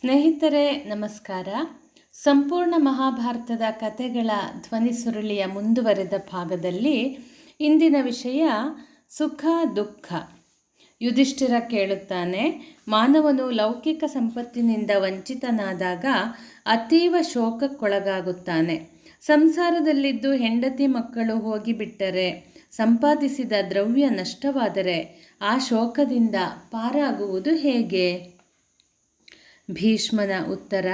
ಸ್ನೇಹಿತರೆ, ನಮಸ್ಕಾರ. ಸಂಪೂರ್ಣ ಮಹಾಭಾರತದ ಕಥೆಗಳ ಧ್ವನಿ ಸುರುಳಿಯ ಮುಂದುವರೆದ ಭಾಗದಲ್ಲಿ ಇಂದಿನ ವಿಷಯ ಸುಖ, ದುಃಖ. ಯುಧಿಷ್ಠಿರ ಕೇಳುತ್ತಾನೆ, ಮಾನವನು ಲೌಕಿಕ ಸಂಪತ್ತಿನಿಂದ ವಂಚಿತನಾದಾಗ ಅತೀವ ಶೋಕಕ್ಕೊಳಗಾಗುತ್ತಾನೆ. ಸಂಸಾರದಲ್ಲಿದ್ದು ಹೆಂಡತಿ ಮಕ್ಕಳು ಹೋಗಿಬಿಟ್ಟರೆ, ಸಂಪಾದಿಸಿದ ದ್ರವ್ಯ ನಷ್ಟವಾದರೆ ಆ ಶೋಕದಿಂದ ಪಾರಾಗುವುದು ಹೇಗೆ? ಭೀಷ್ಮನ ಉತ್ತರ,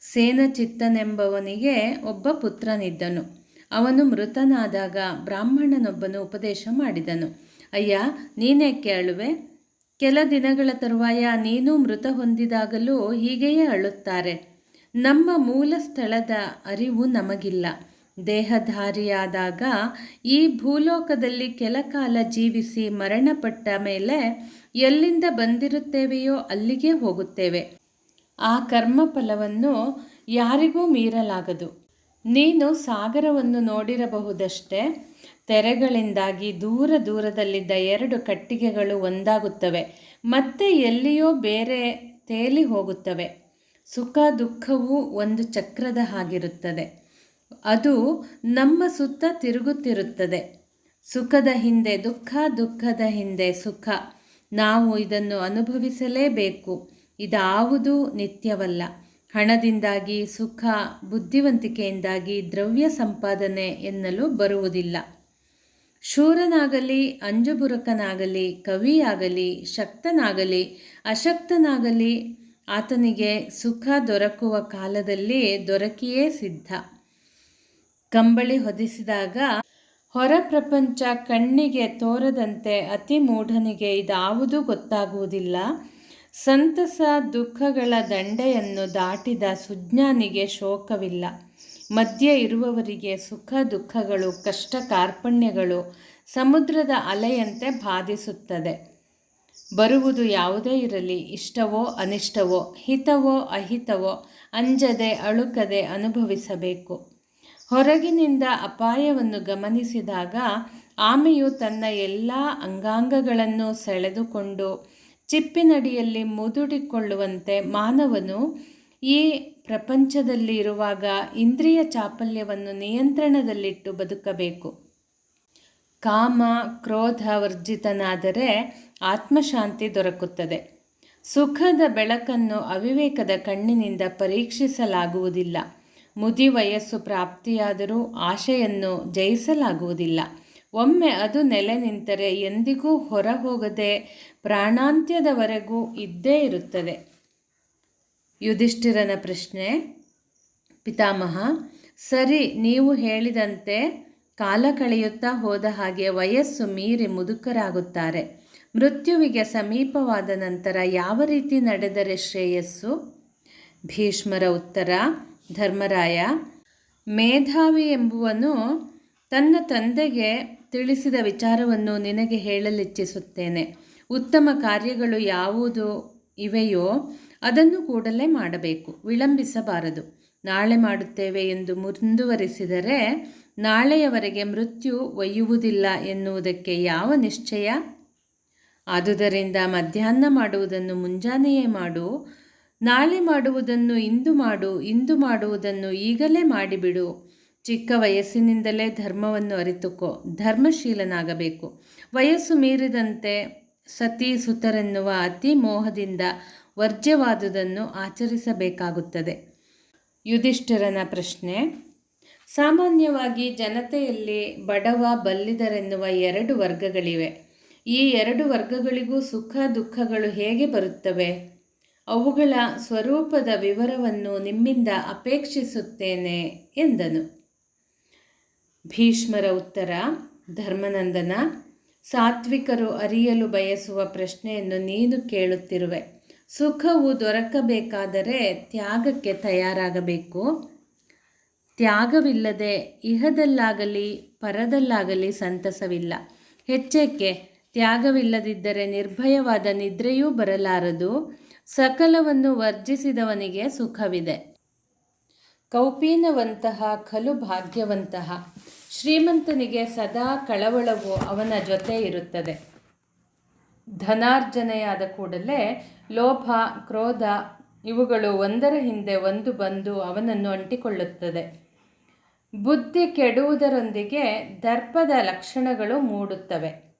ಸೇನಚಿತ್ತನೆಂಬವನಿಗೆ ಒಬ್ಬ ಪುತ್ರನಿದ್ದನು. ಅವನು ಮೃತನಾದಾಗ ಬ್ರಾಹ್ಮಣನೊಬ್ಬನು ಉಪದೇಶ ಮಾಡಿದನು. ಅಯ್ಯ ನೀನೇಕೆ ಅಳುವೆ ಕೆಲ ದಿನಗಳ ತರುವಾಯ ನೀನು ಮೃತ ಹೊಂದಿದಾಗಲೂ ಹೀಗೆಯೇ ಅಳುತ್ತಾರೆ. ನಮ್ಮ ಮೂಲ ಸ್ಥಳದ ಅರಿವು ನಮಗಿಲ್ಲ. ದೇಹಧಾರಿಯಾದಾಗ ಈ ಭೂಲೋಕದಲ್ಲಿ ಕೆಲ ಕಾಲ ಜೀವಿಸಿ ಮರಣಪಟ್ಟ ಮೇಲೆ ಎಲ್ಲಿಂದ ಬಂದಿರುತ್ತೇವೆಯೋ ಅಲ್ಲಿಗೆ ಹೋಗುತ್ತೇವೆ. ಆ ಕರ್ಮಫಲವನ್ನು ಯಾರಿಗೂ ಮೀರಲಾಗದು. ನೀನು ಸಾಗರವನ್ನು ನೋಡಿರಬಹುದಷ್ಟೇ. ತೆರೆಗಳಿಂದಾಗಿ ದೂರ ದೂರದಲ್ಲಿದ್ದ ಎರಡು ಕಟ್ಟಿಗೆಗಳು ಒಂದಾಗುತ್ತವೆ. ಮತ್ತೆ ಎಲ್ಲಿಯೋ ಬೇರೆ ತೇಲಿ ಹೋಗುತ್ತವೆ. ಸುಖ ದುಃಖವೂ ಒಂದು ಚಕ್ರದ ಹಾಗಿರುತ್ತದೆ. ಅದು ನಮ್ಮ ಸುತ್ತ ತಿರುಗುತ್ತಿರುತ್ತದೆ. ಸುಖದ ಹಿಂದೆ ದುಃಖ, ದುಃಖದ ಹಿಂದೆ ಸುಖ. ನಾವು ಇದನ್ನು ಅನುಭವಿಸಲೇಬೇಕು. ಇದಾವುದೂ ನಿತ್ಯವಲ್ಲ. ಹಣದಿಂದಾಗಿ, ಸುಖ, ಬುದ್ಧಿವಂತಿಕೆಯಿಂದಾಗಿ, ದ್ರವ್ಯ ಸಂಪಾದನೆ ಎನ್ನಲು ಬರುವುದಿಲ್ಲ. ಶೂರನಾಗಲಿ, ಅಂಜುಬುರುಕನಾಗಲಿ, ಕವಿಯಾಗಲಿ, ಶಕ್ತನಾಗಲಿ, ಅಶಕ್ತನಾಗಲಿ, ಆತನಿಗೆ ಸುಖ ದೊರಕುವ ಕಾಲದಲ್ಲಿ ದೊರಕಿಯೇ ಸಿದ್ಧ. ಕಂಬಳಿ ಹೊದಿಸಿದಾಗ, ಹೊರ ಪ್ರಪಂಚ ಕಣ್ಣಿಗೆ ತೋರದಂತೆ ಅತಿ ಮೂಢನಿಗೆ ಇದಾವುದೂ ಗೊತ್ತಾಗುವುದಿಲ್ಲ. ಸಂತಸ ದುಃಖಗಳ ದಂಡೆಯನ್ನು ದಾಟಿದ ಸುಜ್ಞಾನಿಗೆ ಶೋಕವಿಲ್ಲ. ಮಧ್ಯ ಇರುವವರಿಗೆ ಸುಖ ದುಃಖಗಳು, ಕಷ್ಟ ಕಾರ್ಪಣ್ಯಗಳು ಸಮುದ್ರದ ಅಲೆಯಂತೆ ಬಾಧಿಸುತ್ತದೆ. ಬರುವುದು ಯಾವುದೇ ಇರಲಿ, ಇಷ್ಟವೋ ಅನಿಷ್ಟವೋ, ಹಿತವೋ ಅಹಿತವೋ, ಅಂಜದೆ ಅಳುಕದೆ ಅನುಭವಿಸಬೇಕು. ಹೊರಗಿನಿಂದ ಅಪಾಯವನ್ನು ಗಮನಿಸಿದಾಗ ಆಮೆಯು ತನ್ನ ಎಲ್ಲ ಅಂಗಾಂಗಗಳನ್ನು ಸೆಳೆದುಕೊಂಡು ಚಿಪ್ಪಿನಡಿಯಲ್ಲಿ ಮುದುಡಿಕೊಳ್ಳುವಂತೆ ಮಾನವನು ಈ ಪ್ರಪಂಚದಲ್ಲಿ ಇರುವಾಗ ಇಂದ್ರಿಯ ಚಾಪಲ್ಯವನ್ನು ನಿಯಂತ್ರಣದಲ್ಲಿಟ್ಟು ಬದುಕಬೇಕು. ಕಾಮ ಕ್ರೋಧ ವರ್ಜಿತನಾದರೆ ಆತ್ಮಶಾಂತಿ ದೊರಕುತ್ತದೆ. ಸುಖದ ಬೆಳಕನ್ನು ಅವಿವೇಕದ ಕಣ್ಣಿನಿಂದ ಪರೀಕ್ಷಿಸಲಾಗುವುದಿಲ್ಲ. ಮುದಿ ವಯಸ್ಸು ಪ್ರಾಪ್ತಿಯಾದರೂ ಆಶೆಯನ್ನು ಜಯಿಸಲಾಗುವುದಿಲ್ಲ. ಒಮ್ಮೆ ಅದು ನೆಲೆ ನಿಂತರೆ ಎಂದಿಗೂ ಹೊರ ಹೋಗದೆ ಪ್ರಾಣಾಂತ್ಯದವರೆಗೂ ಇದ್ದೇ ಇರುತ್ತದೆ. ಯುಧಿಷ್ಠಿರನ ಪ್ರಶ್ನೆ, ಪಿತಾಮಹ, ಸರಿ, ನೀವು ಹೇಳಿದಂತೆ ಕಾಲ ಕಳೆಯುತ್ತಾ ಹೋದ ಹಾಗೆ ವಯಸ್ಸು ಮೀರಿ ಮುದುಕರಾಗುತ್ತಾರೆ. ಮೃತ್ಯುವಿಗೆ ಸಮೀಪವಾದ ನಂತರ ಯಾವ ರೀತಿ ನಡೆದರೆ ಶ್ರೇಯಸ್ಸು? ಭೀಷ್ಮರ ಉತ್ತರ, ಧರ್ಮರಾಯ, ಮೇಧಾವಿ ಎಂಬುವನು ತನ್ನ ತಂದೆಗೆ ತಿಳಿಸಿದ ವಿಚಾರವನ್ನು ನಿನಗೆ ಹೇಳಲಿಚ್ಛಿಸುತ್ತೇನೆ. ಉತ್ತಮ ಕಾರ್ಯಗಳು ಯಾವುದು ಇವೆಯೋ ಅದನ್ನು ಕೂಡಲೇ ಮಾಡಬೇಕು. ವಿಳಂಬಿಸಬಾರದು. ನಾಳೆ ಮಾಡುತ್ತೇವೆ ಎಂದು ಮುಂದುವರಿಸಿದರೆ ನಾಳೆಯವರೆಗೆ ಮೃತ್ಯು ಒಯ್ಯುವುದಿಲ್ಲ ಎನ್ನುವುದಕ್ಕೆ ಯಾವ ನಿಶ್ಚಯ? ಆದುದರಿಂದ ಮಧ್ಯಾಹ್ನ ಮಾಡುವುದನ್ನು ಮುಂಜಾನೆಯೇ ಮಾಡು. ನಾಳೆ ಮಾಡುವುದನ್ನು ಇಂದು ಮಾಡು. ಇಂದು ಮಾಡುವುದನ್ನು ಈಗಲೇ ಮಾಡಿಬಿಡು. ಚಿಕ್ಕ ವಯಸ್ಸಿನಿಂದಲೇ ಧರ್ಮವನ್ನು ಅರಿತುಕೋ, ಧರ್ಮಶೀಲನಾಗಬೇಕು. ವಯಸ್ಸು ಮೀರಿದಂತೆ ಸತಿ ಸುತರೆನ್ನುವ ಅತಿ ಮೋಹದಿಂದ ವರ್ಜ್ಯವಾದುದನ್ನು ಆಚರಿಸಬೇಕಾಗುತ್ತದೆ. ಯುಧಿಷ್ಠಿರನ ಪ್ರಶ್ನೆ, ಸಾಮಾನ್ಯವಾಗಿ ಜನತೆಯಲ್ಲಿ ಬಡವ ಬಲ್ಲಿದರೆನ್ನುವ ಎರಡು ವರ್ಗಗಳಿವೆ. ಈ ಎರಡು ವರ್ಗಗಳಿಗೂ ಸುಖ ದುಃಖಗಳು ಹೇಗೆ ಬರುತ್ತವೆ? ಅವುಗಳ ಸ್ವರೂಪದ ವಿವರವನ್ನು ನಿಮ್ಮಿಂದ ಅಪೇಕ್ಷಿಸುತ್ತೇನೆ ಎಂದನು. ಭೀಷ್ಮರ ಉತ್ತರ, ಧರ್ಮನಂದನ, ಸಾತ್ವಿಕರು ಅರಿಯಲು ಬಯಸುವ ಪ್ರಶ್ನೆಯನ್ನು ನೀನು ಕೇಳುತ್ತಿರುವೆ. ಸುಖವು ದೊರಕಬೇಕಾದರೆ ತ್ಯಾಗಕ್ಕೆ ತಯಾರಾಗಬೇಕು. ತ್ಯಾಗವಿಲ್ಲದೆ ಇಹದಲ್ಲಾಗಲಿ ಪರದಲ್ಲಾಗಲಿ ಸಂತಸವಿಲ್ಲ. ಹೆಚ್ಚಕ್ಕೆ ತ್ಯಾಗವಿಲ್ಲದಿದ್ದರೆ ನಿರ್ಭಯವಾದ ನಿದ್ರೆಯೂ ಬರಲಾರದು. ಸಕಲವನ್ನು ವರ್ಜಿಸಿದವನಿಗೆ ಸುಖವಿದೆ. ಕೌಪೀನವಂತಹ ಖಲು ಭಾಗ್ಯವಂತಹ. ಶ್ರೀಮಂತನಿಗೆ ಸದಾ ಕಳವಳವು ಅವನ ಜೊತೆ ಇರುತ್ತದೆ. ಧನಾರ್ಜನೆಯಾದ ಕೂಡಲೇ ಲೋಭ, ಕ್ರೋಧ ಇವುಗಳು ಒಂದರ ಹಿಂದೆ ಒಂದು ಬಂದು ಅವನನ್ನು ಅಂಟಿಕೊಳ್ಳುತ್ತದೆ. ಬುದ್ಧಿ ಕೆಡುವುದರೊಂದಿಗೆ ದರ್ಪದ ಲಕ್ಷಣಗಳು ಮೂಡುತ್ತವೆ.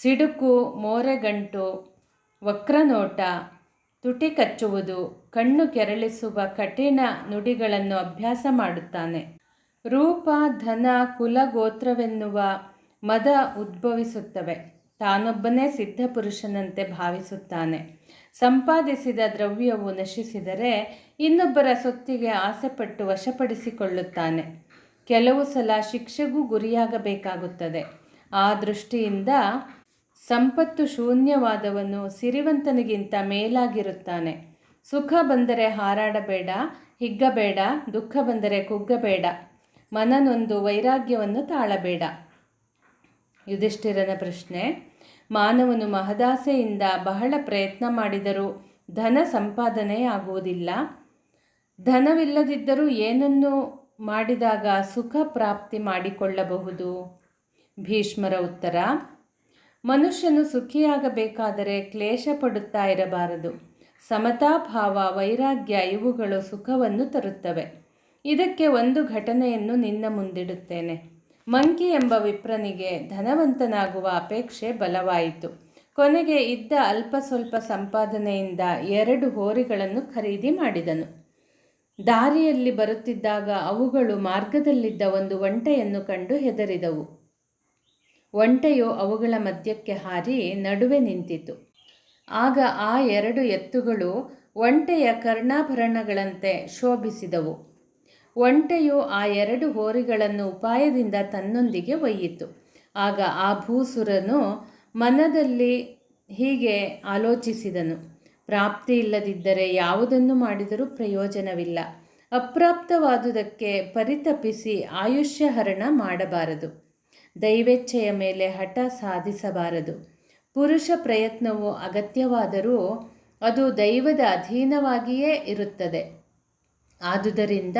ಸಿಡುಕು, ಮೋರೆಗಂಟು, ವಕ್ರನೋಟ ತುಟಿ ಕಚ್ಚುವುದು, ಕಣ್ಣು ಕೆರಳಿಸುವ ಕಠಿಣ ನುಡಿಗಳನ್ನು ಅಭ್ಯಾಸ ಮಾಡುತ್ತಾನೆ. ರೂಪ, ಧನ, ಕುಲ ಗೋತ್ರವೆನ್ನುವ ಮದ ಉದ್ಭವಿಸುತ್ತವೆ. ತಾನೊಬ್ಬನೇ ಸಿದ್ಧ ಪುರುಷನಂತೆ ಭಾವಿಸುತ್ತಾನೆ. ಸಂಪಾದಿಸಿದ ದ್ರವ್ಯವು ನಶಿಸಿದರೆ ಇನ್ನೊಬ್ಬರ ಸೊತ್ತಿಗೆ ಆಸೆಪಟ್ಟು ವಶಪಡಿಸಿಕೊಳ್ಳುತ್ತಾನೆ. ಕೆಲವು ಸಲ ಶಿಕ್ಷೆಗೂ ಗುರಿಯಾಗಬೇಕಾಗುತ್ತದೆ. ಆ ದೃಷ್ಟಿಯಿಂದ ಸಂಪತ್ತು ಶೂನ್ಯವಾದವನು ಸಿರಿವಂತನಿಗಿಂತ ಮೇಲಾಗಿರುತ್ತಾನೆ. ಸುಖ ಬಂದರೆ ಹಾರಾಡಬೇಡ, ಹಿಗ್ಗಬೇಡ, ದುಃಖ ಬಂದರೆ ಕುಗ್ಗಬೇಡ, ಮನನೊಂದು ವೈರಾಗ್ಯವನ್ನು ತಾಳಬೇಡ. ಯುಧಿಷ್ಠಿರನ ಪ್ರಶ್ನೆ, ಮಾನವನು ಮಹದಾಸೆಯಿಂದ ಬಹಳ ಪ್ರಯತ್ನ ಮಾಡಿದರೂ ಧನ ಸಂಪಾದನೆ ಆಗುವುದಿಲ್ಲ ಧನವಿಲ್ಲದಿದ್ದರೂ ಏನನ್ನು ಮಾಡಿದಾಗ ಸುಖ ಪ್ರಾಪ್ತಿ ಮಾಡಿಕೊಳ್ಳಬಹುದು? ಭೀಷ್ಮರ ಉತ್ತರ ಮನುಷ್ಯನು ಸುಖಿಯಾಗಬೇಕಾದರೆ ಕ್ಲೇಶ ಪಡುತ್ತಾ ಇರಬಾರದು. ಸಮತಾಭಾವ, ವೈರಾಗ್ಯ ಇವುಗಳು ಸುಖವನ್ನು ತರುತ್ತವೆ. ಇದಕ್ಕೆ ಒಂದು ಘಟನೆಯನ್ನು ನಿನ್ನ ಮುಂದಿಡುತ್ತೇನೆ. ಮಂಕಿ ಎಂಬ ವಿಪ್ರನಿಗೆ ಧನವಂತನಾಗುವ ಅಪೇಕ್ಷೆ ಬಲವಾಯಿತು. ಕೊನೆಗೆ ಇದ್ದ ಅಲ್ಪ ಸ್ವಲ್ಪ ಸಂಪಾದನೆಯಿಂದ ಎರಡು ಹೋರಿಗಳನ್ನು ಖರೀದಿ ಮಾಡಿದನು. ದಾರಿಯಲ್ಲಿ ಬರುತ್ತಿದ್ದಾಗ ಅವುಗಳು ಮಾರ್ಗದಲ್ಲಿದ್ದ ಒಂದು ಒಂಟೆಯನ್ನು ಕಂಡು ಹೆದರಿದವು. ಒಂಟೆಯು ಅವುಗಳ ಮಧ್ಯಕ್ಕೆ ಹಾರಿ ನಡುವೆ ನಿಂತಿತು. ಆಗ ಆ ಎರಡು ಎತ್ತುಗಳು ಒಂಟೆಯ ಕರ್ಣಾಭರಣಗಳಂತೆ ಶೋಭಿಸಿದವು. ಒಂಟೆಯು ಆ ಎರಡು ಹೋರಿಗಳನ್ನು ಉಪಾಯದಿಂದ ತನ್ನೊಂದಿಗೆ ಒಯ್ಯಿತು. ಆಗ ಆ ಭೂಸುರನು ಮನದಲ್ಲಿ ಹೀಗೆ ಆಲೋಚಿಸಿದನು. ಪ್ರಾಪ್ತಿ ಇಲ್ಲದಿದ್ದರೆ ಯಾವುದನ್ನು ಮಾಡಿದರೂ ಪ್ರಯೋಜನವಿಲ್ಲ. ಅಪ್ರಾಪ್ತವಾದುದಕ್ಕೆ ಪರಿತಪಿಸಿ ಆಯುಷ್ಯಹರಣ ಮಾಡಬಾರದು. ದೈವೇಚ್ಛೆಯ ಮೇಲೆ ಹಠ ಸಾಧಿಸಬಾರದು. ಪುರುಷ ಪ್ರಯತ್ನವು ಅಗತ್ಯವಾದರೂ ಅದು ದೈವದ ಅಧೀನವಾಗಿಯೇ ಇರುತ್ತದೆ. ಆದುದರಿಂದ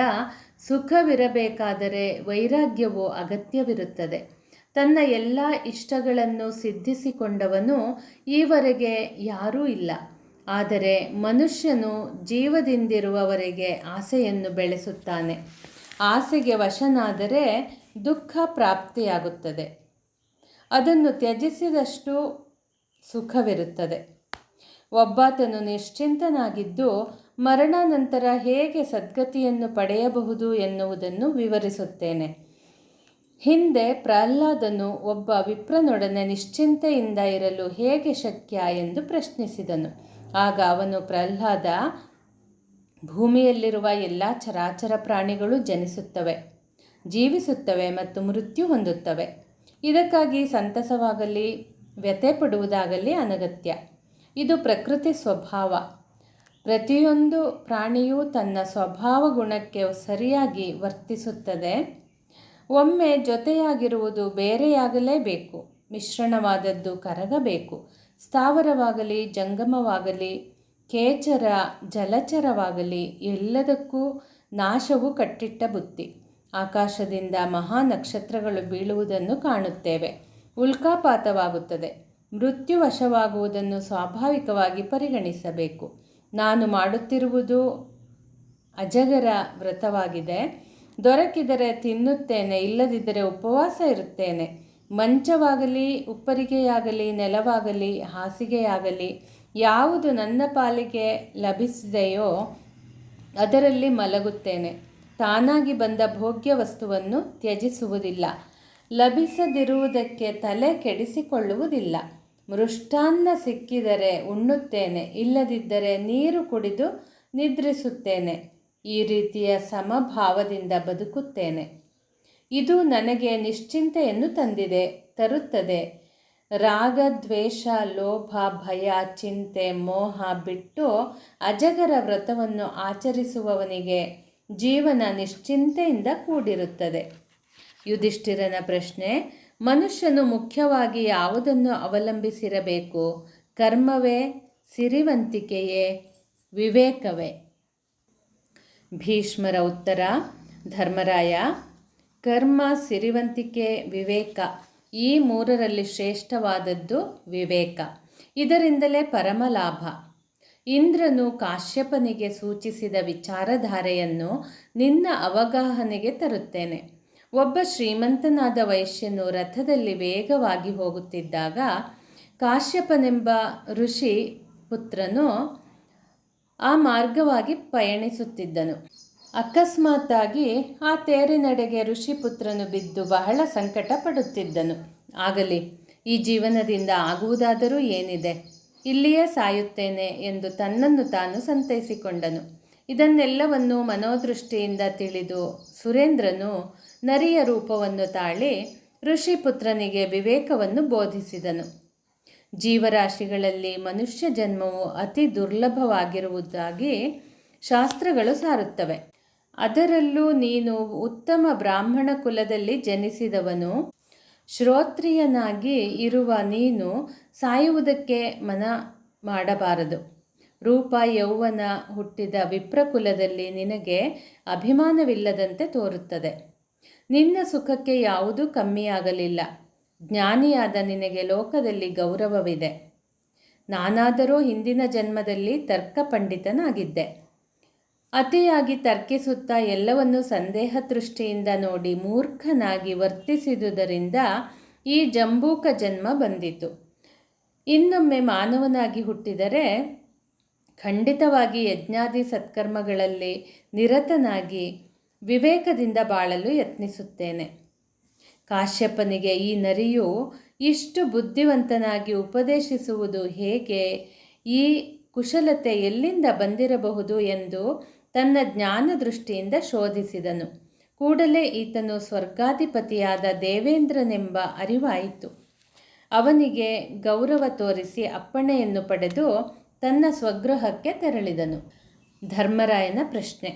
ಸುಖವಿರಬೇಕಾದರೆ ವೈರಾಗ್ಯವು ಅಗತ್ಯವಿರುತ್ತದೆ. ತನ್ನ ಎಲ್ಲ ಇಷ್ಟಗಳನ್ನು ಸಿದ್ಧಿಸಿಕೊಂಡವನು ಈವರೆಗೆ ಯಾರೂ ಇಲ್ಲ. ಆದರೆ ಮನುಷ್ಯನು ಜೀವದಿಂದಿರುವವರೆಗೆ ಆಸೆಯನ್ನು ಬೆಳೆಸುತ್ತಾನೆ. ಆಸೆಗೆ ವಶನಾದರೆ ದುಃಖ ಪ್ರಾಪ್ತಿಯಾಗುತ್ತದೆ. ಅದನ್ನು ತ್ಯಜಿಸಿದಷ್ಟು ಸುಖವಿರುತ್ತದೆ. ಒಬ್ಬಾತನು ನಿಶ್ಚಿಂತನಾಗಿದ್ದು ಮರಣಾನಂತರ ಹೇಗೆ ಸದ್ಗತಿಯನ್ನು ಪಡೆಯಬಹುದು ಎನ್ನುವುದನ್ನು ವಿವರಿಸುತ್ತೇನೆ. ಹಿಂದೆ ಪ್ರಹ್ಲಾದನು ಒಬ್ಬ ವಿಪ್ರನೊಡನೆ ನಿಶ್ಚಿಂತೆಯಿಂದ ಇರಲು ಹೇಗೆ ಶಕ್ಯ ಎಂದು ಪ್ರಶ್ನಿಸಿದನು. ಆಗ ಅವನು ಪ್ರಹ್ಲಾದ, ಭೂಮಿಯಲ್ಲಿರುವ ಎಲ್ಲ ಚರಾಚರ ಪ್ರಾಣಿಗಳು ಜನಿಸುತ್ತವೆ. ಜೀವಿಸುತ್ತವೆ ಮತ್ತು ಮೃತ್ಯು ಹೊಂದುತ್ತವೆ. ಇದಕ್ಕಾಗಿ ಸಂತಸವಾಗಲಿ ವ್ಯಥೆ ಪಡುವುದಾಗಲಿ ಅನಗತ್ಯ. ಇದು ಪ್ರಕೃತಿ ಸ್ವಭಾವ. ಪ್ರತಿಯೊಂದು ಪ್ರಾಣಿಯೂ ತನ್ನ ಸ್ವಭಾವ ಗುಣಕ್ಕೆ ಸರಿಯಾಗಿ ವರ್ತಿಸುತ್ತದೆ. ಒಮ್ಮೆ ಜೊತೆಯಾಗಿರುವುದು ಬೇರೆಯಾಗಲೇಬೇಕು. ಮಿಶ್ರಣವಾದದ್ದು ಕರಗಬೇಕು. ಸ್ಥಾವರವಾಗಲಿ, ಜಂಗಮವಾಗಲಿ ಕೇಚರ ಜಲಚರವಾಗಲಿ ಎಲ್ಲದಕ್ಕೂ ನಾಶವು ಕಟ್ಟಿಟ್ಟ ಬುತ್ತಿ. ಆಕಾಶದಿಂದ ಮಹಾ ನಕ್ಷತ್ರಗಳು ಬೀಳುವುದನ್ನು ಕಾಣುತ್ತೇವೆ. ಉಲ್ಕಾಪಾತವಾಗುತ್ತದೆ. ಮೃತ್ಯುವಶವಾಗುವುದನ್ನು ಸ್ವಾಭಾವಿಕವಾಗಿ ಪರಿಗಣಿಸಬೇಕು. ನಾನು ಮಾಡುತ್ತಿರುವುದು ಅಜಗರ ವ್ರತವಾಗಿದೆ. ದೊರಕಿದರೆ ತಿನ್ನುತ್ತೇನೆ, ಇಲ್ಲದಿದ್ದರೆ ಉಪವಾಸ ಇರುತ್ತೇನೆ. ಮಂಚವಾಗಲಿ, ಉಪ್ಪರಿಗೆಯಾಗಲಿ, ನೆಲವಾಗಲಿ, ಹಾಸಿಗೆಯಾಗಲಿ, ಯಾವುದು ನನ್ನ ಪಾಲಿಗೆ ಲಭಿಸಿದೆಯೋ ಅದರಲ್ಲಿ ಮಲಗುತ್ತೇನೆ. ತಾನಾಗಿ ಬಂದ ಭೋಗ್ಯ ವಸ್ತುವನ್ನು ತ್ಯಜಿಸುವುದಿಲ್ಲ. ಲಭಿಸದಿರುವುದಕ್ಕೆ ತಲೆ ಕೆಡಿಸಿಕೊಳ್ಳುವುದಿಲ್ಲ. ಮೃಷ್ಟಾನ್ನ ಸಿಕ್ಕಿದರೆ ಉಣ್ಣುತ್ತೇನೆ, ಇಲ್ಲದಿದ್ದರೆ ನೀರು ಕುಡಿದು ನಿದ್ರಿಸುತ್ತೇನೆ. ಈ ರೀತಿಯ ಸಮಭಾವದಿಂದ ಬದುಕುತ್ತೇನೆ. ಇದು ನನಗೆ ನಿಶ್ಚಿಂತೆಯನ್ನು ತಂದಿದೆ, ತರುತ್ತದೆ. ರಾಗ, ದ್ವೇಷ, ಲೋಭ, ಭಯ, ಚಿಂತೆ, ಮೋಹ ಬಿಟ್ಟು ಅಜಗರ ವ್ರತವನ್ನು ಆಚರಿಸುವವನಿಗೆ ಜೀವನ ನಿಶ್ಚಿಂತೆಯಿಂದ ಕೂಡಿರುತ್ತದೆ. ಯುಧಿಷ್ಠಿರನ ಪ್ರಶ್ನೆ, ಮನುಷ್ಯನು ಮುಖ್ಯವಾಗಿ ಯಾವುದನ್ನು ಅವಲಂಬಿಸಿರಬೇಕು? ಕರ್ಮವೇ, ಸಿರಿವಂತಿಕೆಯೇ, ವಿವೇಕವೇ? ಭೀಷ್ಮರ ಉತ್ತರ, ಧರ್ಮರಾಯ, ಕರ್ಮ, ಸಿರಿವಂತಿಕೆ, ವಿವೇಕ. ಈ ಮೂರರಲ್ಲಿ ಶ್ರೇಷ್ಠವಾದದ್ದು ವಿವೇಕ. ಇದರಿಂದಲೇ ಪರಮ ಲಾಭ ಇಂದ್ರನು ಕಾಶ್ಯಪನಿಗೆ ಸೂಚಿಸಿದ ವಿಚಾರಧಾರೆಯನ್ನು ನಿನ್ನ ಅವಗಾಹನೆಗೆ ತರುತ್ತೇನೆ. ಒಬ್ಬ ಶ್ರೀಮಂತನಾದ ವೈಶ್ಯನು ರಥದಲ್ಲಿ ವೇಗವಾಗಿ ಹೋಗುತ್ತಿದ್ದಾಗ ಕಾಶ್ಯಪನೆಂಬ ಋಷಿ ಪುತ್ರನು ಆ ಮಾರ್ಗವಾಗಿ ಪಯಣಿಸುತ್ತಿದ್ದನು. ಅಕಸ್ಮಾತ್ತಾಗಿ ಆ ತೇರಿನಡೆಗೆ ಋಷಿಪುತ್ರನು ಬಿದ್ದು ಬಹಳ ಸಂಕಟ ಪಡುತ್ತಿದ್ದನು ಆಗಲಿ, ಈ ಜೀವನದಿಂದ ಆಗುವುದಾದರೂ ಏನಿದೆ? ಇಲ್ಲಿಯೇ ಸಾಯುತ್ತೇನೆ ಎಂದು ತನ್ನನ್ನು ತಾನು ಸಂತೈಸಿಕೊಂಡನು. ಇದನ್ನೆಲ್ಲವನ್ನು ಮನೋದೃಷ್ಟಿಯಿಂದ ತಿಳಿದು ಸುರೇಂದ್ರನು ನರಿಯ ರೂಪವನ್ನು ತಾಳಿ ಋಷಿಪುತ್ರನಿಗೆ ವಿವೇಕವನ್ನು ಬೋಧಿಸಿದನು. ಜೀವರಾಶಿಗಳಲ್ಲಿ ಮನುಷ್ಯ ಜನ್ಮವು ಅತಿ ದುರ್ಲಭವಾಗಿರುವುದಾಗಿ ಶಾಸ್ತ್ರಗಳು ಸಾರುತ್ತವೆ. ಅದರಲ್ಲೂ ನೀನು ಉತ್ತಮ ಬ್ರಾಹ್ಮಣ ಕುಲದಲ್ಲಿ ಜನಿಸಿದವನು. ಶ್ರೋತ್ರಿಯನಾಗಿ ಇರುವ ನೀನು ಸಾಯುವುದಕ್ಕೆ ಮನ ಮಾಡಬಾರದು. ರೂಪ ಯೌವನ ಹುಟ್ಟಿದ ವಿಪ್ರಕುಲದಲ್ಲಿ ನಿನಗೆ ಅಭಿಮಾನವಿಲ್ಲದಂತೆ ತೋರುತ್ತದೆ. ನಿನ್ನ ಸುಖಕ್ಕೆ ಯಾವುದೂ ಕಮ್ಮಿಯಾಗಲಿಲ್ಲ. ಜ್ಞಾನಿಯಾದ ನಿನಗೆ ಲೋಕದಲ್ಲಿ ಗೌರವವಿದೆ. ನಾನಾದರೂ ಹಿಂದಿನ ಜನ್ಮದಲ್ಲಿ ತರ್ಕ ಪಂಡಿತನಾಗಿದ್ದೆ. ಅತಿಯಾಗಿ ತರ್ಕಿಸುತ್ತಾ ಎಲ್ಲವನ್ನೂ ಸಂದೇಹ ದೃಷ್ಟಿಯಿಂದ ನೋಡಿ ಮೂರ್ಖನಾಗಿ ವರ್ತಿಸಿದುದರಿಂದ ಈ ಜಂಬೂಕ ಜನ್ಮ ಬಂದಿತು. ಇನ್ನೊಮ್ಮೆ ಮಾನವನಾಗಿ ಹುಟ್ಟಿದರೆ ಖಂಡಿತವಾಗಿ ಯಜ್ಞಾದಿ ಸತ್ಕರ್ಮಗಳಲ್ಲಿ ನಿರತನಾಗಿ ವಿವೇಕದಿಂದ ಬಾಳಲು ಯತ್ನಿಸುತ್ತೇನೆ. ಕಾಶ್ಯಪನಿಗೆ ಈ ನರಿಯು ಇಷ್ಟು ಬುದ್ಧಿವಂತನಾಗಿ ಉಪದೇಶಿಸುವುದು ಹೇಗೆ, ಈ ಕುಶಲತೆ ಎಲ್ಲಿಂದ ಬಂದಿರಬಹುದು ಎಂದು ತನ್ನ ಜ್ಞಾನ ದೃಷ್ಟಿಯಿಂದ ಶೋಧಿಸಿದನು. ಕೂಡಲೇ ಈತನು ಸ್ವರ್ಗಾಧಿಪತಿಯಾದ ದೇವೇಂದ್ರನೆಂಬ ಅರಿವಾಯಿತು. ಅವನಿಗೆ ಗೌರವ ತೋರಿಸಿ ಅಪ್ಪಣೆಯನ್ನು ಪಡೆದು ತನ್ನ ಸ್ವಗೃಹಕ್ಕೆ ತೆರಳಿದನು. ಧರ್ಮರಾಯನ ಪ್ರಶ್ನೆ.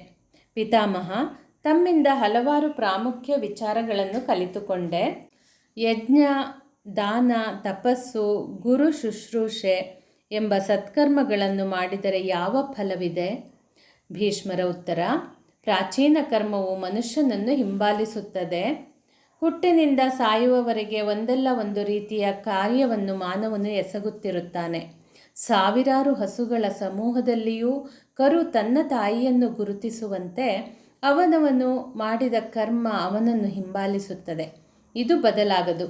ಪಿತಾಮಹ, ತಮ್ಮಿಂದ ಹಲವಾರು ಪ್ರಾಮುಖ್ಯ ವಿಚಾರಗಳನ್ನು ಕಲಿತುಕೊಂಡೆ. ಯಜ್ಞ, ದಾನ, ತಪಸ್ಸು, ಗುರು ಶುಶ್ರೂಷೆ ಎಂಬ ಸತ್ಕರ್ಮಗಳನ್ನು ಮಾಡಿದರೆ ಯಾವ ಫಲವಿದೆ? ಭೀಷ್ಮರ ಉತ್ತರ, ಪ್ರಾಚೀನ ಕರ್ಮವು ಮನುಷ್ಯನನ್ನು ಹಿಂಬಾಲಿಸುತ್ತದೆ. ಹುಟ್ಟಿನಿಂದ ಸಾಯುವವರೆಗೆ ಒಂದಲ್ಲ ಒಂದು ರೀತಿಯ ಕಾರ್ಯವನ್ನು ಮಾನವನು ಎಸಗುತ್ತಿರುತ್ತಾನೆ. ಸಾವಿರಾರು ಹಸುಗಳ ಸಮೂಹದಲ್ಲಿಯೂ ಕರು ತನ್ನ ತಾಯಿಯನ್ನು ಗುರುತಿಸುವಂತೆ ಅವನವನು ಮಾಡಿದ ಕರ್ಮ ಅವನನ್ನು ಹಿಂಬಾಲಿಸುತ್ತದೆ. ಇದು ಬದಲಾಗದು.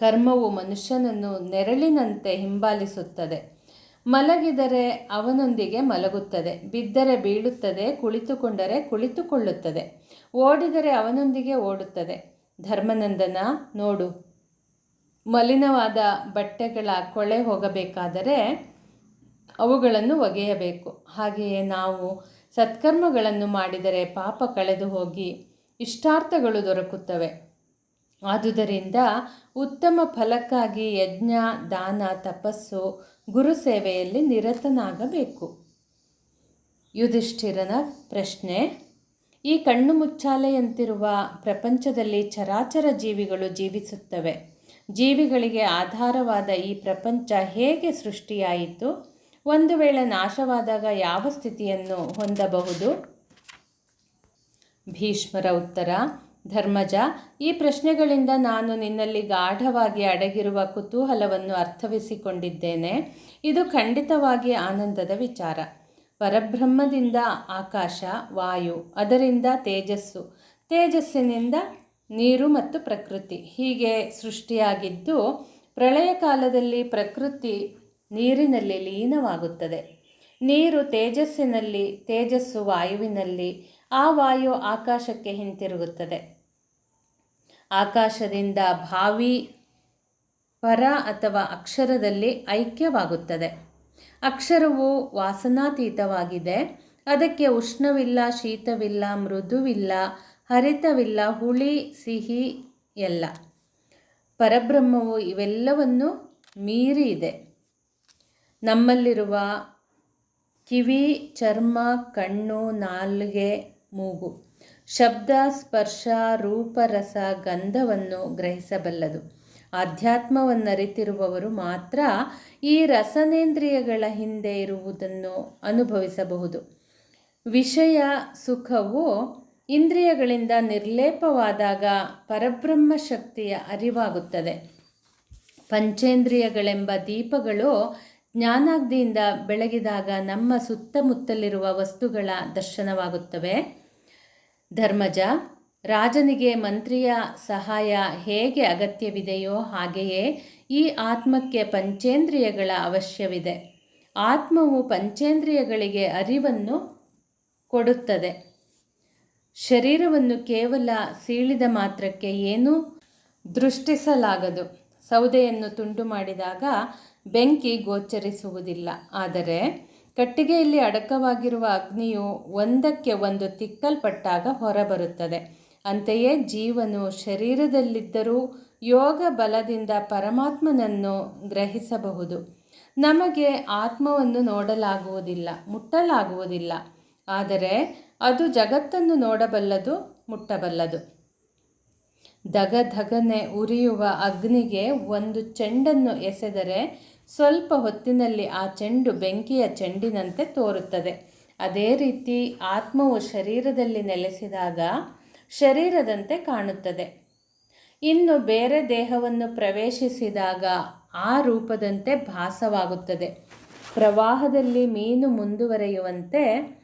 ಕರ್ಮವು ಮನುಷ್ಯನನ್ನು ನೆರಳಿನಂತೆ ಹಿಂಬಾಲಿಸುತ್ತದೆ. ಮಲಗಿದರೆ ಅವನೊಂದಿಗೆ ಮಲಗುತ್ತದೆ. ಬಿದ್ದರೆ ಬೀಳುತ್ತದೆ, ಕುಳಿತುಕೊಂಡರೆ ಕುಳಿತುಕೊಳ್ಳುತ್ತದೆ. ಓಡಿದರೆ ಅವನೊಂದಿಗೆ ಓಡುತ್ತದೆ. ಧರ್ಮನಂದನ, ನೋಡು, ಮಲಿನವಾದ ಬಟ್ಟೆಗಳ ಕೊಳೆ ಹೋಗಬೇಕಾದರೆ ಅವುಗಳನ್ನು ಒಗೆಯಬೇಕು. ಹಾಗೆಯೇ ನಾವು ಸತ್ಕರ್ಮಗಳನ್ನು ಮಾಡಿದರೆ ಪಾಪ ಕಳೆದು ಹೋಗಿ ಇಷ್ಟಾರ್ಥಗಳು ದೊರಕುತ್ತವೆ. ಆದುದರಿಂದ ಉತ್ತಮ ಫಲಕ್ಕಾಗಿ ಯಜ್ಞ, ದಾನ, ತಪಸ್ಸು, ಗುರು ಸೇವೆಯಲ್ಲಿ ನಿರತನಾಗಬೇಕು. ಯುಧಿಷ್ಠಿರನ ಪ್ರಶ್ನೆ, ಈ ಕಣ್ಣು ಮುಚ್ಚಾಲೆಯಂತಿರುವ ಪ್ರಪಂಚದಲ್ಲಿ ಚರಾಚರ ಜೀವಿಗಳು ಜೀವಿಸುತ್ತವೆ. ಜೀವಿಗಳಿಗೆ ಆಧಾರವಾದ ಈ ಪ್ರಪಂಚ ಹೇಗೆ ಸೃಷ್ಟಿಯಾಯಿತು? ಒಂದು ವೇಳೆ ನಾಶವಾದಾಗ ಯಾವ ಸ್ಥಿತಿಯನ್ನು ಹೊಂದಬಹುದು? ಭೀಷ್ಮರ ಉತ್ತರ ಧರ್ಮಜ, ಈ ಪ್ರಶ್ನೆಗಳಿಂದ ನಾನು ನಿನ್ನಲ್ಲಿ ಗಾಢವಾಗಿ ಅಡಗಿರುವ ಕುತೂಹಲವನ್ನು ಅರ್ಥವಿಸಿಕೊಂಡಿದ್ದೇನೆ. ಇದು ಖಂಡಿತವಾಗಿ ಆನಂದದ ವಿಚಾರ. ಪರಬ್ರಹ್ಮದಿಂದ ಆಕಾಶ, ವಾಯು, ಅದರಿಂದ ತೇಜಸ್ಸು. ತೇಜಸ್ಸಿನಿಂದ ನೀರು ಮತ್ತು ಪ್ರಕೃತಿ. ಹೀಗೆ ಸೃಷ್ಟಿಯಾಗಿದ್ದು, ಪ್ರಳಯ ಕಾಲದಲ್ಲಿ ಪ್ರಕೃತಿ ನೀರಿನಲ್ಲಿ ಲೀನವಾಗುತ್ತದೆ. ನೀರು ತೇಜಸ್ಸಿನಲ್ಲಿ, ತೇಜಸ್ಸು ವಾಯುವಿನಲ್ಲಿ, ಆ ವಾಯು ಆಕಾಶಕ್ಕೆ ಹಿಂತಿರುಗುತ್ತದೆ. ಆಕಾಶದಿಂದ ಭಾವಿ ಪರ ಅಥವಾ ಅಕ್ಷರದಲ್ಲಿ ಐಕ್ಯವಾಗುತ್ತದೆ. ಅಕ್ಷರವು ವಾಸನಾತೀತವಾಗಿದೆ. ಅದಕ್ಕೆ ಉಷ್ಣವಿಲ್ಲ, ಶೀತವಿಲ್ಲ, ಮೃದುವಿಲ್ಲ, ಹರಿತವಿಲ್ಲ, ಹುಳಿ, ಸಿಹಿ ಎಲ್ಲ. ಪರಬ್ರಹ್ಮವು ಇವೆಲ್ಲವನ್ನು ಮೀರಿ ಇದೆ. ನಮ್ಮಲ್ಲಿರುವ ಕಿವಿ, ಚರ್ಮ, ಕಣ್ಣು, ನಾಲ್ಗೆ, ಮೂಗು. ಶಬ್ದ ಸ್ಪರ್ಶ ರೂಪರಸ ಗಂಧವನ್ನು ಗ್ರಹಿಸಬಲ್ಲದು. ಆಧ್ಯಾತ್ಮವನ್ನರಿತಿರುವವರು ಮಾತ್ರ ಈ ರಸನೇಂದ್ರಿಯಗಳ ಹಿಂದೆ ಇರುವುದನ್ನು ಅನುಭವಿಸಬಹುದು. ವಿಷಯ ಸುಖವು ಇಂದ್ರಿಯಗಳಿಂದ ನಿರ್ಲೇಪವಾದಾಗ ಪರಬ್ರಹ್ಮ ಶಕ್ತಿಯ ಅರಿವಾಗುತ್ತದೆ. ಪಂಚೇಂದ್ರಿಯಗಳೆಂಬ ದೀಪಗಳು ಜ್ಞಾನಾಗ್ನಿಯಿಂದ ಬೆಳಗಿದಾಗ ನಮ್ಮ ಸುತ್ತಮುತ್ತಲಿರುವ ವಸ್ತುಗಳ ದರ್ಶನವಾಗುತ್ತವೆ. ಧರ್ಮಜ, ರಾಜನಿಗೆ ಮಂತ್ರಿಯ ಸಹಾಯ ಹೇಗೆ ಅಗತ್ಯವಿದೆಯೋ ಹಾಗೆಯೇ ಈ ಆತ್ಮಕ್ಕೆ ಪಂಚೇಂದ್ರಿಯಗಳ ಅವಶ್ಯವಿದೆ. ಆತ್ಮವು ಪಂಚೇಂದ್ರಿಯಗಳಿಗೆ ಅರಿವನ್ನು ಕೊಡುತ್ತದೆ. ಶರೀರವನ್ನು ಕೇವಲ ಸೀಳಿದ ಮಾತ್ರಕ್ಕೆ ಏನೂ ದೃಷ್ಟಿಸಲಾಗದು. ಸೌದೆಯನ್ನು ತುಂಡು ಮಾಡಿದಾಗ ಬೆಂಕಿ ಗೋಚರಿಸುವುದಿಲ್ಲ. ಆದರೆ ಕಟ್ಟಿಗೆಯಲ್ಲಿ ಅಡಕವಾಗಿರುವ ಅಗ್ನಿಯು ಒಂದಕ್ಕೆ ಒಂದು ತಿಕ್ಕಲ್ಪಟ್ಟಾಗ ಹೊರಬರುತ್ತದೆ. ಅಂತೆಯೇ ಜೀವನು ಶರೀರದಲ್ಲಿದ್ದರೂ ಯೋಗ ಬಲದಿಂದ ಪರಮಾತ್ಮನನ್ನು ಗ್ರಹಿಸಬಹುದು. ನಮಗೆ ಆತ್ಮವನ್ನು ನೋಡಲಾಗುವುದಿಲ್ಲ, ಮುಟ್ಟಲಾಗುವುದಿಲ್ಲ. ಆದರೆ ಅದು ಜಗತ್ತನ್ನು ನೋಡಬಲ್ಲದು, ಮುಟ್ಟಬಲ್ಲದು. ಧಗಧಗನೆ ಉರಿಯುವ ಅಗ್ನಿಗೆ ಒಂದು ಚೆಂಡನ್ನು ಎಸೆದರೆ ಸ್ವಲ್ಪ ಹೊತ್ತಿನಲ್ಲಿ ಆ ಚೆಂಡು ಬೆಂಕಿಯ ಚೆಂಡಿನಂತೆ ತೋರುತ್ತದೆ. ಅದೇ ರೀತಿ ಆತ್ಮವು ಶರೀರದಲ್ಲಿ ನೆಲೆಸಿದಾಗ ಶರೀರದಂತೆ ಕಾಣುತ್ತದೆ. ಇನ್ನು ಬೇರೆ ದೇಹವನ್ನು ಪ್ರವೇಶಿಸಿದಾಗ ಆ ರೂಪದಂತೆ ಭಾಸವಾಗುತ್ತದೆ. ಪ್ರವಾಹದಲ್ಲಿ ಮೀನು ಮುಂದುವರೆಯುವಂತೆ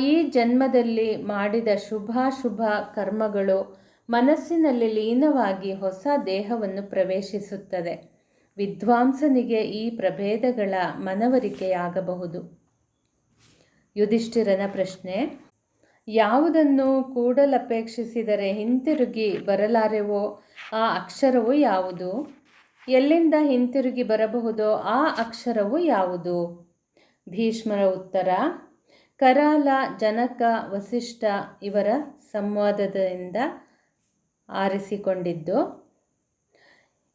ಈ ಜನ್ಮದಲ್ಲಿ ಮಾಡಿದ ಶುಭಾಶುಭ ಕರ್ಮಗಳು ಮನಸ್ಸಿನಲ್ಲಿ ಲೀನವಾಗಿ ಹೊಸ ದೇಹವನ್ನು ಪ್ರವೇಶಿಸುತ್ತದೆ. ವಿದ್ವಾಂಸನಿಗೆ ಈ ಪ್ರಭೇದಗಳ ಮನವರಿಕೆಯಾಗಬಹುದು. ಯುಧಿಷ್ಠಿರನ ಪ್ರಶ್ನೆ, ಯಾವುದನ್ನು ಕೂಡಲಪೇಕ್ಷಿಸಿದರೆ ಹಿಂತಿರುಗಿ ಬರಲಾರೆವೋ? ಆ ಅಕ್ಷರವು ಯಾವುದು? ಎಲ್ಲಿಂದ ಹಿಂತಿರುಗಿ ಬರಬಹುದೋ ಆ ಅಕ್ಷರವು ಯಾವುದು? ಭೀಷ್ಮರ ಉತ್ತರ, ಕರಾಲ, ಜನಕ, ವಸಿಷ್ಠ ಇವರ ಸಂವಾದದಿಂದ ಆರಿಸಿಕೊಂಡಿದ್ದು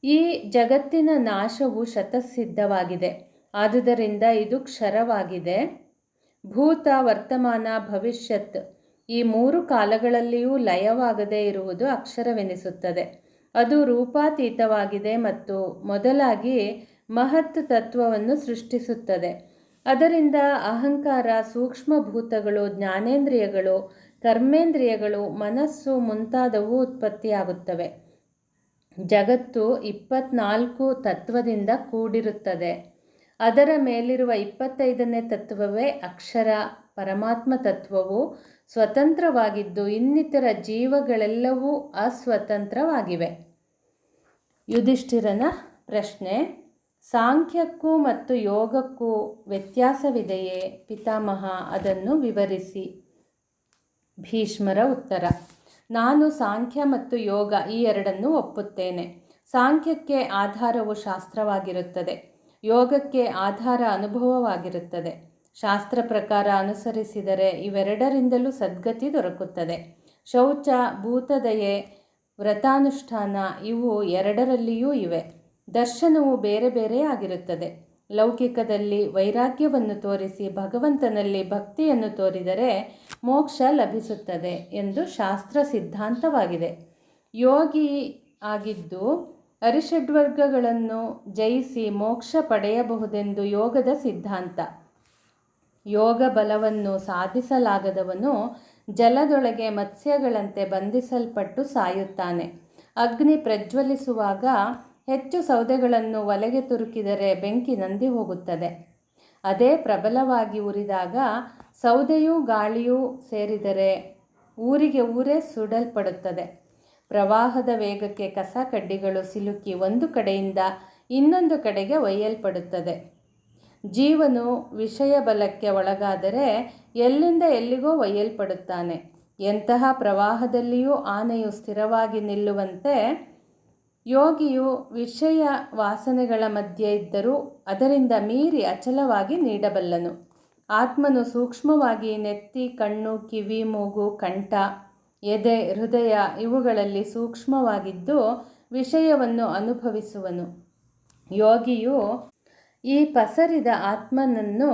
ಈ ಜಗತ್ತಿನ ನಾಶವು ಶತಸಿದ್ಧವಾಗಿದೆ. ಆದುದರಿಂದ ಇದು ಕ್ಷರವಾಗಿದೆ. ಭೂತ ವರ್ತಮಾನ ಭವಿಷ್ಯತ್ ಈ ಮೂರು ಕಾಲಗಳಲ್ಲಿಯೂ ಲಯವಾಗದೇ ಇರುವುದು ಅಕ್ಷರವೆನಿಸುತ್ತದೆ. ಅದು ರೂಪಾತೀತವಾಗಿದೆ ಮತ್ತು ಮೊದಲಾಗಿ ಮಹತ್ ತತ್ವವನ್ನು ಸೃಷ್ಟಿಸುತ್ತದೆ. ಅದರಿಂದ ಅಹಂಕಾರ, ಸೂಕ್ಷ್ಮಭೂತಗಳು, ಜ್ಞಾನೇಂದ್ರಿಯಗಳು, ಕರ್ಮೇಂದ್ರಿಯಗಳು, ಮನಸ್ಸು ಮುಂತಾದವು ಉತ್ಪತ್ತಿಯಾಗುತ್ತವೆ. ಜಗತ್ತು ಇಪ್ಪತ್ನಾಲ್ಕು ತತ್ವದಿಂದ ಕೂಡಿರುತ್ತದೆ. ಅದರ ಮೇಲಿರುವ ಇಪ್ಪತ್ತೈದನೇ ತತ್ವವೇ ಅಕ್ಷರ. ಪರಮಾತ್ಮ ತತ್ವವು ಸ್ವತಂತ್ರವಾಗಿದ್ದು ಇನ್ನಿತರ ಜೀವಗಳೆಲ್ಲವೂ ಅಸ್ವತಂತ್ರವಾಗಿವೆ. ಯುಧಿಷ್ಠಿರನ ಪ್ರಶ್ನೆ, ಸಾಂಖ್ಯಕ್ಕೂ ಮತ್ತು ಯೋಗಕ್ಕೂ ವ್ಯತ್ಯಾಸವಿದೆಯೇ ಪಿತಾಮಹ? ಅದನ್ನು ವಿವರಿಸಿ. ಭೀಷ್ಮರ ಉತ್ತರ. ನಾನು ಸಾಂಖ್ಯ ಮತ್ತು ಯೋಗ ಈ ಎರಡನ್ನು ಒಪ್ಪುತ್ತೇನೆ. ಸಾಂಖ್ಯಕ್ಕೆ ಆಧಾರವು ಶಾಸ್ತ್ರವಾಗಿರುತ್ತದೆ. ಯೋಗಕ್ಕೆ ಆಧಾರ ಅನುಭವವಾಗಿರುತ್ತದೆ. ಶಾಸ್ತ್ರ ಪ್ರಕಾರ ಅನುಸರಿಸಿದರೆ ಇವೆರಡರಿಂದಲೂ ಸದ್ಗತಿ ದೊರಕುತ್ತದೆ. ಶೌಚ, ಭೂತದಯೆ, ವ್ರತಾನುಷ್ಠಾನ ಇವು ಎರಡರಲ್ಲಿಯೂ ಇವೆ. ದರ್ಶನವು ಬೇರೆ ಬೇರೆ ಆಗಿರುತ್ತದೆ. ಲೌಕಿಕದಲ್ಲಿ ವೈರಾಗ್ಯವನ್ನು ತೋರಿಸಿ ಭಗವಂತನಲ್ಲಿ ಭಕ್ತಿಯನ್ನು ತೋರಿದರೆ ಮೋಕ್ಷ ಲಭಿಸುತ್ತದೆ ಎಂದು ಶಾಸ್ತ್ರ ಸಿದ್ಧಾಂತವಾಗಿದೆ. ಯೋಗಿ ಆಗಿದ್ದು ಅರಿಷಡ್ವರ್ಗಗಳನ್ನು ಜಯಿಸಿ ಮೋಕ್ಷ ಪಡೆಯಬಹುದೆಂದು ಯೋಗದ ಸಿದ್ಧಾಂತ. ಯೋಗ ಬಲವನ್ನು ಸಾಧಿಸಲಾಗದವನು ಜಲದೊಳಗೆ ಮತ್ಸ್ಯಗಳಂತೆ ಬಂಧಿಸಲ್ಪಟ್ಟು ಸಾಯುತ್ತಾನೆ. ಅಗ್ನಿ ಪ್ರಜ್ವಲಿಸುವಾಗ ಹೆಚ್ಚು ಸೌದೆಗಳನ್ನು ಒಲೆಗೆ ತುರುಕಿದರೆ ಬೆಂಕಿ ನಂದಿ ಹೋಗುತ್ತದೆ. ಅದೇ ಪ್ರಬಲವಾಗಿ ಉರಿದಾಗ ಸೌದೆಯೂ ಗಾಳಿಯೂ ಸೇರಿದರೆ ಊರಿಗೆ ಊರೇ ಸುಡಲ್ಪಡುತ್ತದೆ. ಪ್ರವಾಹದ ವೇಗಕ್ಕೆ ಕಸ ಕಡ್ಡಿಗಳು ಸಿಲುಕಿ ಒಂದು ಕಡೆಯಿಂದ ಇನ್ನೊಂದು ಕಡೆಗೆ ಒಯ್ಯಲ್ಪಡುತ್ತದೆ. ಜೀವನು ವಿಷಯ ಬಲಕ್ಕೆ ಒಳಗಾದರೆ ಎಲ್ಲಿಂದ ಎಲ್ಲಿಗೋ ಒಯ್ಯಲ್ಪಡುತ್ತಾನೆ. ಎಂತಹ ಪ್ರವಾಹದಲ್ಲಿಯೂ ಆನೆಯು ಸ್ಥಿರವಾಗಿ ನಿಲ್ಲುವಂತೆ ಯೋಗಿಯು ವಿಷಯ ವಾಸನೆಗಳ ಮಧ್ಯೆ ಇದ್ದರೂ ಅದರಿಂದ ಮೀರಿ ಅಚಲವಾಗಿ ನೀಡಬಲ್ಲನು. ಆತ್ಮನು ಸೂಕ್ಷ್ಮವಾಗಿ ನೆತ್ತಿ ಕಣ್ಣು, ಕಿವಿ, ಮೂಗು, ಕಂಠ, ಎದೆ, ಹೃದಯ ಇವುಗಳಲ್ಲಿ ಸೂಕ್ಷ್ಮವಾಗಿದ್ದು ವಿಷಯವನ್ನು ಅನುಭವಿಸುವನು. ಯೋಗಿಯು ಈ ಪಸರಿದ ಆತ್ಮನನ್ನು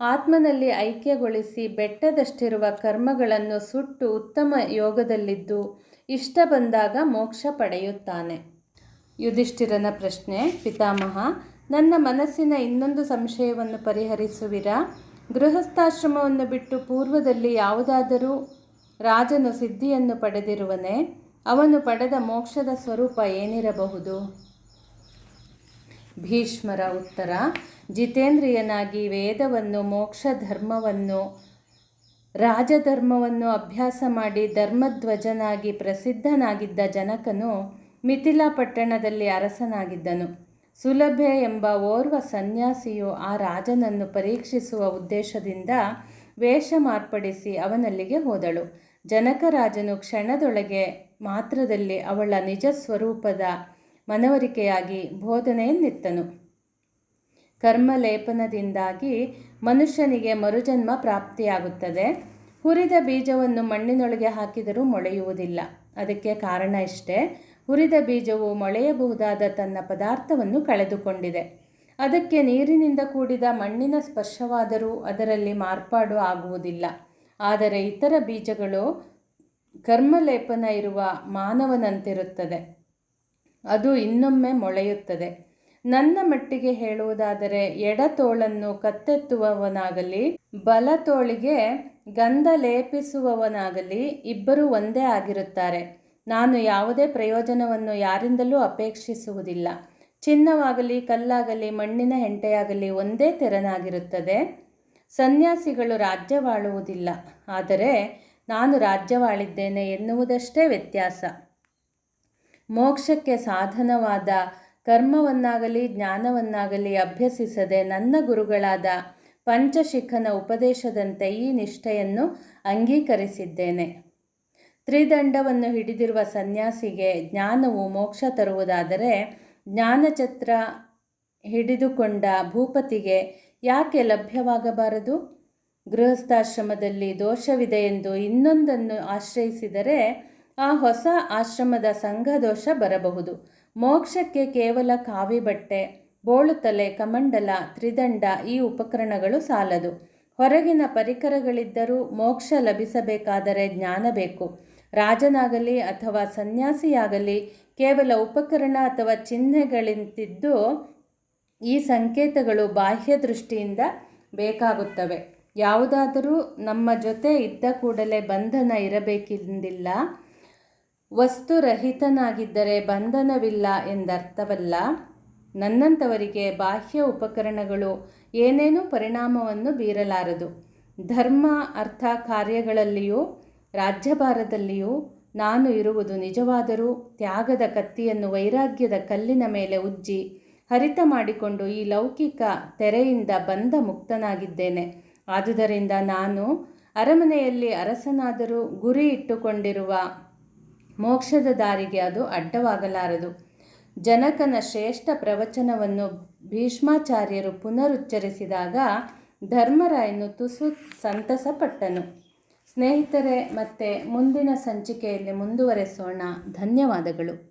ಆತ್ಮನಲ್ಲಿ ಐಕ್ಯಗೊಳಿಸಿ ಬೆಟ್ಟದಷ್ಟಿರುವ ಕರ್ಮಗಳನ್ನು ಸುಟ್ಟು ಉತ್ತಮ ಯೋಗದಲ್ಲಿದ್ದು ಇಷ್ಟ ಬಂದಾಗ ಮೋಕ್ಷ ಪಡೆಯುತ್ತಾನೆ. ಯುಧಿಷ್ಠಿರನ ಪ್ರಶ್ನೆ, ಪಿತಾಮಹ, ನನ್ನ ಮನಸ್ಸಿನ ಇನ್ನೊಂದು ಸಂಶಯವನ್ನು ಪರಿಹರಿಸುವಿರಾ? ಗೃಹಸ್ಥಾಶ್ರಮವನ್ನು ಬಿಟ್ಟು ಪೂರ್ವದಲ್ಲಿ ಯಾವುದಾದರೂ ರಾಜನು ಸಿದ್ಧಿಯನ್ನು ಪಡೆದಿರುವನೆ, ಅವನು ಪಡೆದ ಮೋಕ್ಷದ ಸ್ವರೂಪ ಏನಿರಬಹುದು? ಭೀಷ್ಮರ ಉತ್ತರ, ಜಿತೇಂದ್ರಿಯನಾಗಿ ವೇದವನ್ನು ಮೋಕ್ಷ ಧರ್ಮವನ್ನು ರಾಜಧರ್ಮವನ್ನು ಅಭ್ಯಾಸ ಮಾಡಿ ಧರ್ಮಧ್ವಜನಾಗಿ ಪ್ರಸಿದ್ಧನಾಗಿದ್ದ ಜನಕನು ಮಿಥಿಲಾ ಪಟ್ಟಣದಲ್ಲಿ ಅರಸನಾಗಿದ್ದನು. ಸುಲಭೆ ಎಂಬ ಓರ್ವ ಸನ್ಯಾಸಿಯು ಆ ರಾಜನನ್ನು ಪರೀಕ್ಷಿಸುವ ಉದ್ದೇಶದಿಂದ ವೇಷ ಮಾರ್ಪಡಿಸಿ ಅವನಲ್ಲಿಗೆ ಹೋದಳು. ಜನಕರಾಜನು ಕ್ಷಣದೊಳಗೆ ಮಾತ್ರದಲ್ಲಿ ಅವಳ ನಿಜ ಸ್ವರೂಪದ ಮನವರಿಕೆಯಾಗಿ ಬೋಧನೆಯನ್ನಿತ್ತನು. ಕರ್ಮಲೇಪನದಿಂದಾಗಿ ಮನುಷ್ಯನಿಗೆ ಮರುಜನ್ಮ ಪ್ರಾಪ್ತಿಯಾಗುತ್ತದೆ. ಹುರಿದ ಬೀಜವನ್ನು ಮಣ್ಣಿನೊಳಗೆ ಹಾಕಿದರೂ ಮೊಳೆಯುವುದಿಲ್ಲ. ಅದಕ್ಕೆ ಕಾರಣ ಇಷ್ಟೇ. ಹುರಿದ ಬೀಜವು ಮೊಳೆಯಬಹುದಾದ ತನ್ನ ಪದಾರ್ಥವನ್ನು ಕಳೆದುಕೊಂಡಿದೆ. ಅದಕ್ಕೆ ನೀರಿನಿಂದ ಕೂಡಿದ ಮಣ್ಣಿನ ಸ್ಪರ್ಶವಾದರೂ ಅದರಲ್ಲಿ ಮಾರ್ಪಾಡು ಆಗುವುದಿಲ್ಲ. ಆದರೆ ಇತರ ಬೀಜಗಳು ಕರ್ಮಲೇಪನ ಇರುವ ಮಾನವನಂತಿರುತ್ತದೆ. ಅದು ಇನ್ನೊಮ್ಮೆ ಮೊಳೆಯುತ್ತದೆ. ನನ್ನ ಮಟ್ಟಿಗೆ ಹೇಳುವುದಾದರೆ, ಎಡತೋಳನ್ನು ಕತ್ತೆತ್ತುವವನಾಗಲಿ, ಬಲತೋಳಿಗೆ ಗಂಧ ಲೇಪಿಸುವವನಾಗಲಿ ಇಬ್ಬರೂ ಒಂದೇ ಆಗಿರುತ್ತಾರೆ. ನಾನು ಯಾವುದೇ ಪ್ರಯೋಜನವನ್ನು ಯಾರಿಂದಲೂ ಅಪೇಕ್ಷಿಸುವುದಿಲ್ಲ. ಚಿನ್ನವಾಗಲಿ, ಕಲ್ಲಾಗಲಿ, ಮಣ್ಣಿನ ಹೆಂಟೆಯಾಗಲಿ ಒಂದೇ ತೆರನಾಗಿರುತ್ತದೆ. ಸನ್ಯಾಸಿಗಳು ರಾಜ್ಯವಾಳುವುದಿಲ್ಲ. ಆದರೆ ನಾನು ರಾಜ್ಯವಾಳಿದ್ದೇನೆ ಎನ್ನುವುದಷ್ಟೇ ವ್ಯತ್ಯಾಸ. ಮೋಕ್ಷಕ್ಕೆ ಸಾಧನವಾದ ಕರ್ಮವನ್ನಾಗಲಿ, ಜ್ಞಾನವನ್ನಾಗಲಿ ಅಭ್ಯಸಿಸದೆ ನನ್ನ ಗುರುಗಳಾದ ಪಂಚಶಿಖನ ಉಪದೇಶದಂತೆ ಈ ನಿಷ್ಠೆಯನ್ನು ಅಂಗೀಕರಿಸಿದ್ದೇನೆ. ತ್ರಿದಂಡವನ್ನು ಹಿಡಿದಿರುವ ಸನ್ಯಾಸಿಗೆ ಜ್ಞಾನವು ಮೋಕ್ಷ ತರುವುದಾದರೆ ಜ್ಞಾನಛತ್ರ ಹಿಡಿದುಕೊಂಡ ಭೂಪತಿಗೆ ಯಾಕೆ ಲಭ್ಯವಾಗಬಾರದು? ಗೃಹಸ್ಥಾಶ್ರಮದಲ್ಲಿ ದೋಷವಿದೆ ಎಂದು ಇನ್ನೊಂದನ್ನು ಆಶ್ರಯಿಸಿದರೆ ಆ ಹೊಸ ಆಶ್ರಮದ ಸಂಘದೋಷ ಬರಬಹುದು. ಮೋಕ್ಷಕ್ಕೆ ಕೇವಲ ಕಾವಿ ಬಟ್ಟೆ ಬೋಳುತಲೆ ಕಮಂಡಲ, ತ್ರಿದಂಡ ಈ ಉಪಕರಣಗಳು ಸಾಲದು. ಹೊರಗಿನ ಪರಿಕರಗಳಿದ್ದರೂ ಮೋಕ್ಷ ಲಭಿಸಬೇಕಾದರೆ ಜ್ಞಾನ ಬೇಕು. ರಾಜನಾಗಲಿ ಅಥವಾ ಸನ್ಯಾಸಿಯಾಗಲಿ ಕೇವಲ ಉಪಕರಣ ಅಥವಾ ಚಿಹ್ನೆಗಳಿಂತಿದ್ದು ಈ ಸಂಕೇತಗಳು ಬಾಹ್ಯ ದೃಷ್ಟಿಯಿಂದ ಬೇಕಾಗುತ್ತವೆ. ಯಾವುದಾದರೂ ನಮ್ಮ ಜೊತೆ ಇದ್ದ ಕೂಡಲೇ ಬಂಧನ ಇರಬೇಕೆಂದಿಲ್ಲ. ವಸ್ತುರಹಿತನಾಗಿದ್ದರೆ ಬಂಧನವಿಲ್ಲ ಎಂದರ್ಥವಲ್ಲ. ನನ್ನಂಥವರಿಗೆ ಬಾಹ್ಯ ಉಪಕರಣಗಳು ಏನೇನೂ ಪರಿಣಾಮವನ್ನು ಬೀರಲಾರದು. ಧರ್ಮ, ಅರ್ಥ, ಕಾರ್ಯಗಳಲ್ಲಿಯೂ ರಾಜ್ಯಭಾರದಲ್ಲಿಯೂ ನಾನು ಇರುವುದು ನಿಜವಾದರೂ ತ್ಯಾಗದ ಕತ್ತಿಯನ್ನು ವೈರಾಗ್ಯದ ಕಲ್ಲಿನ ಮೇಲೆ ಉಜ್ಜಿ ಹರಿತ ಮಾಡಿಕೊಂಡು ಈ ಲೌಕಿಕ ತೆರೆಯಿಂದ ಬಂದ ಮುಕ್ತನಾಗಿದ್ದೇನೆ. ಆದುದರಿಂದ ನಾನು ಅರಮನೆಯಲ್ಲಿ ಅರಸನಾದರೂ ಗುರಿ ಇಟ್ಟುಕೊಂಡಿರುವ ಮೋಕ್ಷದ ದಾರಿಗೆ ಅದು ಅಡ್ಡವಾಗಲಾರದು. ಜನಕನ ಶ್ರೇಷ್ಠ ಪ್ರವಚನವನ್ನು ಭೀಷ್ಮಾಚಾರ್ಯರು ಪುನರುಚ್ಚರಿಸಿದಾಗ ಧರ್ಮರಾಯನು ತುಸು ಸಂತಸಪಟ್ಟನು. ಸ್ನೇಹಿತರೆ ಮತ್ತೆ ಮುಂದಿನ ಸಂಚಿಕೆಯಲ್ಲಿ ಮುಂದುವರೆಸೋಣ. ಧನ್ಯವಾದಗಳು.